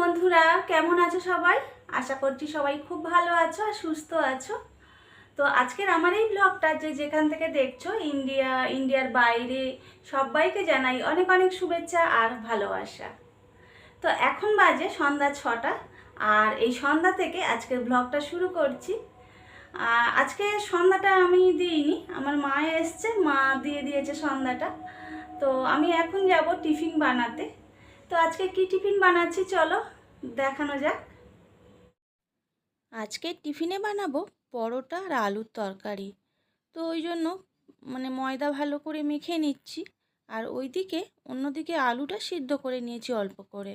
বন্ধুরা, কেমন আছো সবাই? আশা করছি সবাই খুব ভালো আছো আর সুস্থ আছো। তো আজকের আমার এই ব্লগটা যে যেখান থেকে দেখছ, ইন্ডিয়া, ইন্ডিয়ার বাইরে, সবাইকে জানাই অনেক অনেক শুভেচ্ছা আর ভালোবাসা। তো এখন বাজে সন্ধ্যা ছটা, আর এই সন্ধ্যা থেকে আজকের ব্লগটা শুরু করছি। আজকে সন্ধ্যাটা আমি দিইনি, আমার মা এসছে, মা দিয়ে দিয়েছে সন্ধ্যাটা। তো আমি এখন যাব টিফিন বানাতে। তো আজকে কি টিফিন বানাচ্ছি চলো, দেখানো যাক। আজকে টিফিনে বানাবো পরোটা আর আলুর তরকারি। তো ওই জন্য মানে ময়দা ভালো করে মেখে নিচ্ছি আর ওইদিকে অন্যদিকে আলুটা সিদ্ধ করে নিয়েছি অল্প করে।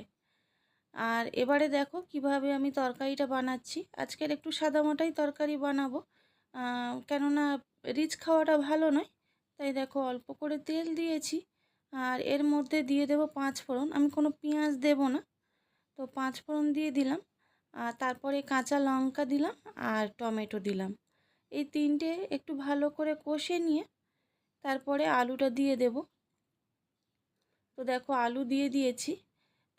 আর এবারে দেখো কীভাবে আমি তরকারিটা বানাচ্ছি। আজকের একটু সাদামাটাই তরকারি বানাবো কেননা রিচ খাওয়াটা ভালো নয়, তাই দেখো অল্প করে তেল দিয়েছি। আর এর মধ্যে দিয়ে দেবো পাঁচ ফোড়ন। আমি কোনো পেঁয়াজ দেবো না। তো পাঁচ ফোড়ন দিয়ে দিলাম। আর তারপরে কাঁচা লঙ্কা দিলাম আর টমেটো দিলাম। এই তিনটে একটু ভালো করে কষে নিয়ে তারপরে আলুটা দিয়ে দেব। তো দেখো আলু দিয়ে দিয়েছি।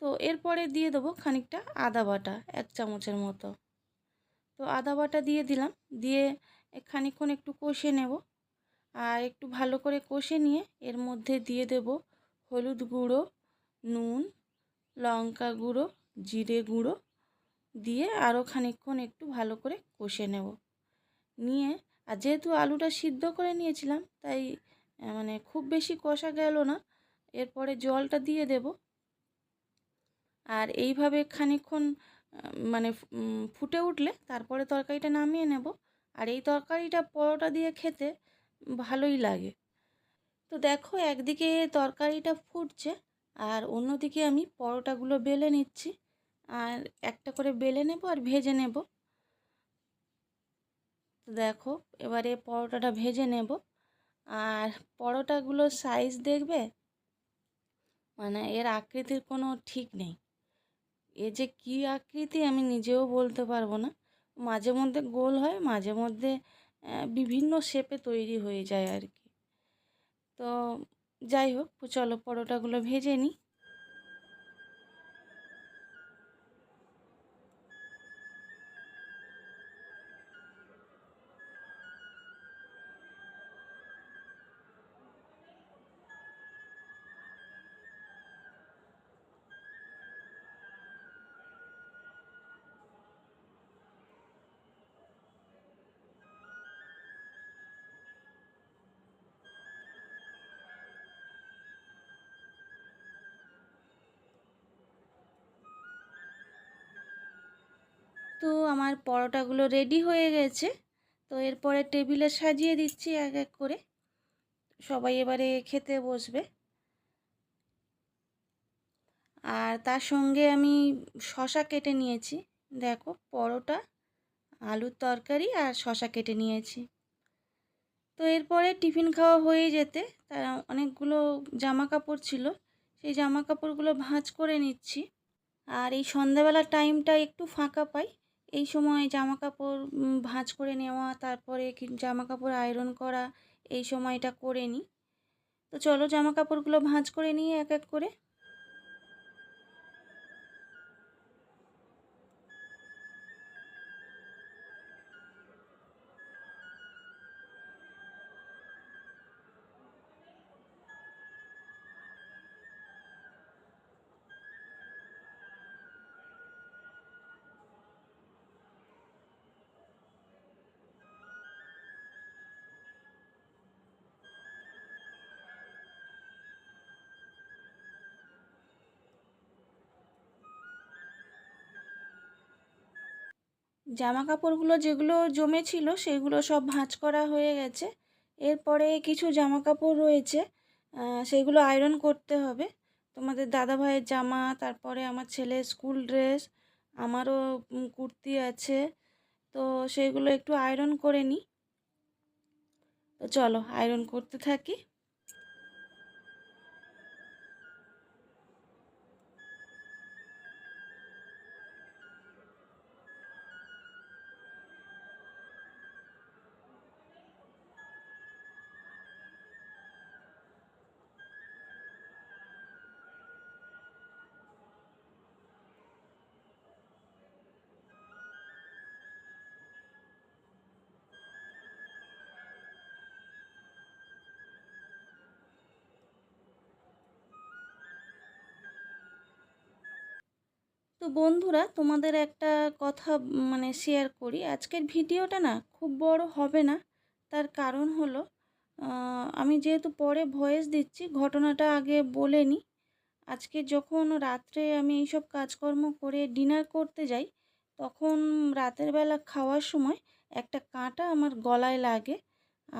তো এরপরে দিয়ে দেবো খানিকটা আদা বাটা, এক চামচের মতো। তো আদা বাটা দিয়ে দিলাম। দিয়ে খানিকক্ষণ একটু কষে নেব। আর একটু ভালো করে কষে নিয়ে এর মধ্যে দিয়ে দেব হলুদ গুঁড়ো, নুন, লঙ্কা গুঁড়ো, জিরে গুঁড়ো দিয়ে আরও খানিকক্ষণ একটু ভালো করে কষে নেব। নিয়ে, আর যেহেতু আলুটা সিদ্ধ করে নিয়েছিলাম, তাই মানে খুব বেশি কষা গেল না, এরপরে জলটা দিয়ে দেব। আর এইভাবে খানিকক্ষণ মানে ফুটে উঠলে তারপরে তরকারিটা নামিয়ে নেব। আর এই তরকারিটা পরোটা দিয়ে খেতে ভালোই লাগে। তো দেখো একদিকে তরকারিটা ফুটছে আর অন্যদিকে আমি পরোটাগুলো বেলে নিচ্ছি। আর একটা করে বেলে নেব আর ভেজে নেব। তো দেখো এবারে পরোটাটা ভেজে নেব। আর পরোটাগুলোর সাইজ দেখবে? মানে এর আকৃতির কোনো ঠিক নেই। এ যে কী আকৃতি আমি নিজেও বলতে পারব না। মাঝে মধ্যে গোল হয়, মাঝে মধ্যে বিভিন্ন শেপে তৈরি হয়ে যায় আর কি। তো যাই হোক চলো পরোটাগুলো ভেজে নিই। তো আমার পরোটাগুলো রেডি হয়ে গেছে। তো এরপরে টেবিলে সাজিয়ে দিচ্ছি এক এক করে। সবাই এবারে খেতে বসবে। আর তার সঙ্গে আমি শশা কেটে নিয়েছি। দেখো, পরোটা, আলুর তরকারি আর শশা কেটে নিয়েছি। তো এরপরে টিফিন খাওয়া হয়ে যেতে তার অনেকগুলো জামা কাপড় ছিল। সেই জামা কাপড়গুলো ভাঁজ করে নিচ্ছি। আর এই সন্ধ্যাবেলার টাইমটা একটু ফাঁকা পাই। এই সময় জামা কাপড় ভাঁজ করে নেওয়া, তারপরে জামা কাপড় আয়রন করা, এই সময়টা করে নিই। তো চলো জামা কাপড়গুলো ভাঁজ করে নিই এক এক করে। জামা কাপড়গুলো যেগুলো জমেছিল সেগুলো সব ভাঁজ করা হয়ে গেছে। এরপরে কিছু জামা কাপড় রয়েছে সেগুলো আয়রন করতে হবে। তোমাদের দাদা ভাইয়ের জামা, তারপরে আমার ছেলের স্কুল ড্রেস আমারও কুর্তি আছে। তো সেগুলো একটু আয়রন করে নিই। তো চলো আয়রন করতে থাকি। বন্ধুরা, তোমাদের একটা কথা মানে শেয়ার করি। আজকের ভিডিওটা না খুব বড় হবে না। তার কারণ হলো আমি যেহেতু পরে ভয়েস দিচ্ছি, ঘটনাটা আগে বলে নিই আজকে যখন রাত্রে আমি এইসব কাজকর্ম করে ডিনার করতে যাই, তখন রাতের বেলা খাওয়ার সময় একটা কাঁটা আমার গলায় লাগে।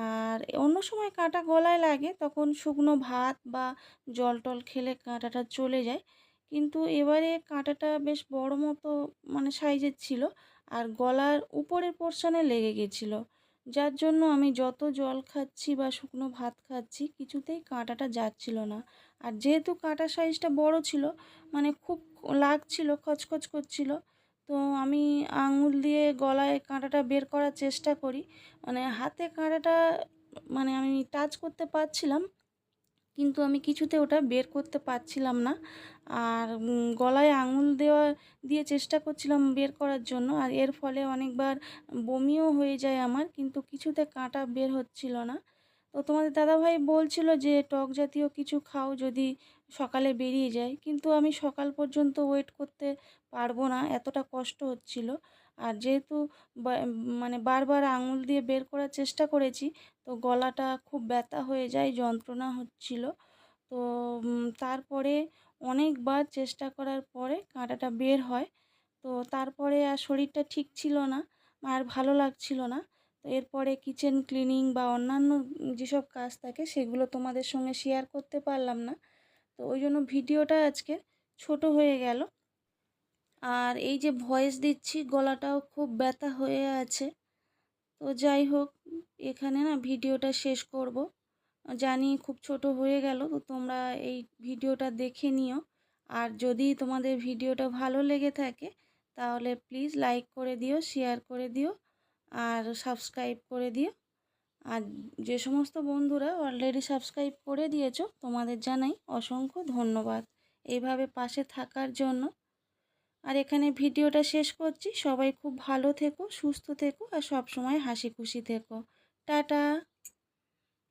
আর অন্য সময় কাঁটা গলায় লাগে, তখন শুকনো ভাত বা জল টল খেলে কাঁটাটা চলে যায়। কিন্তু এবারে কাঁটাটা বেশ বড় মতো মানে সাইজের ছিল আর গলার উপরের পোর্শনে লেগে গেছিল। যার জন্য আমি যত জল খাচ্ছি বা শুকনো ভাত খাচ্ছি কিছুতেই কাঁটাটা যাচ্ছিল না। আর যেহেতু কাঁটা সাইজটা বড় ছিল মানে খুব লাগছিল, খচখচ করছিল, তো আমি আঙুল দিয়ে গলায় কাঁটাটা বের করার চেষ্টা করি। মানে হাতে কাঁটাটা মানে আমি টাচ করতে পারছিলাম কিন্তু আমি কিছুতে ওটা বের করতে পারছিলাম না। আর গলায় আঙুল দেওয়া, দিয়ে চেষ্টা করছিলাম বের করার জন্য। আর এর ফলে অনেকবার বমিও হয়ে যায় আমার, কিন্তু কিছুতে কাঁটা বের হচ্ছিল না। তো তোমাদের দাদাভাই বলছিল যে, টক জাতীয় কিছু খাও যদি সকালে বেরিয়ে যায়। কিন্তু আমি সকাল পর্যন্ত ওয়েট করতে পারব না, এতটা কষ্ট হচ্ছিল। আর যেহেতু মানে বারবার আঙুল দিয়ে বের করার চেষ্টা করেছি, তো গলাটা খুব ব্যথা হয়ে যায়, যন্ত্রণা হচ্ছিল। তো তারপরে অনেকবার চেষ্টা করার পরে কাঁটাটা বের হয়। তো তারপরে আর শরীরটা ঠিক ছিল না, আর ভালো লাগছিল না। তো এরপরে কিচেন ক্লিনিং বা অন্যান্য যেসব কাজ থাকে, সেগুলো তোমাদের সঙ্গে শেয়ার করতে পারলাম না। তো ওই জন্য ভিডিওটা আজকে ছোট হয়ে গেল। আর এই যে ভয়েস দিচ্ছি, গলাটাও খুব ব্যথা হয়ে আছে। তো যাই হোক, এখানে না ভিডিওটা শেষ করব। জানি খুব ছোট হয়ে গেল, তো তোমরা এই ভিডিওটা দেখে নিও। আর যদি তোমাদের ভিডিওটা ভালো লেগে থাকে, তাহলে প্লিজ লাইক করে দিও, শেয়ার করে দিও, আর সাবস্ক্রাইব করে দিও। আর যে সমস্ত বন্ধুরা অলরেডি সাবস্ক্রাইব করে দিয়েছ, তোমাদের জানাই অসংখ্য ধন্যবাদ। এইভাবে পাশে থাকার জন্য আর এখানে ভিডিওটা শেষ করছি। সবাই খুব ভালো থেকো, সুস্থ থেকো আর সব সময় হাসি খুশি থেকো। টাটা!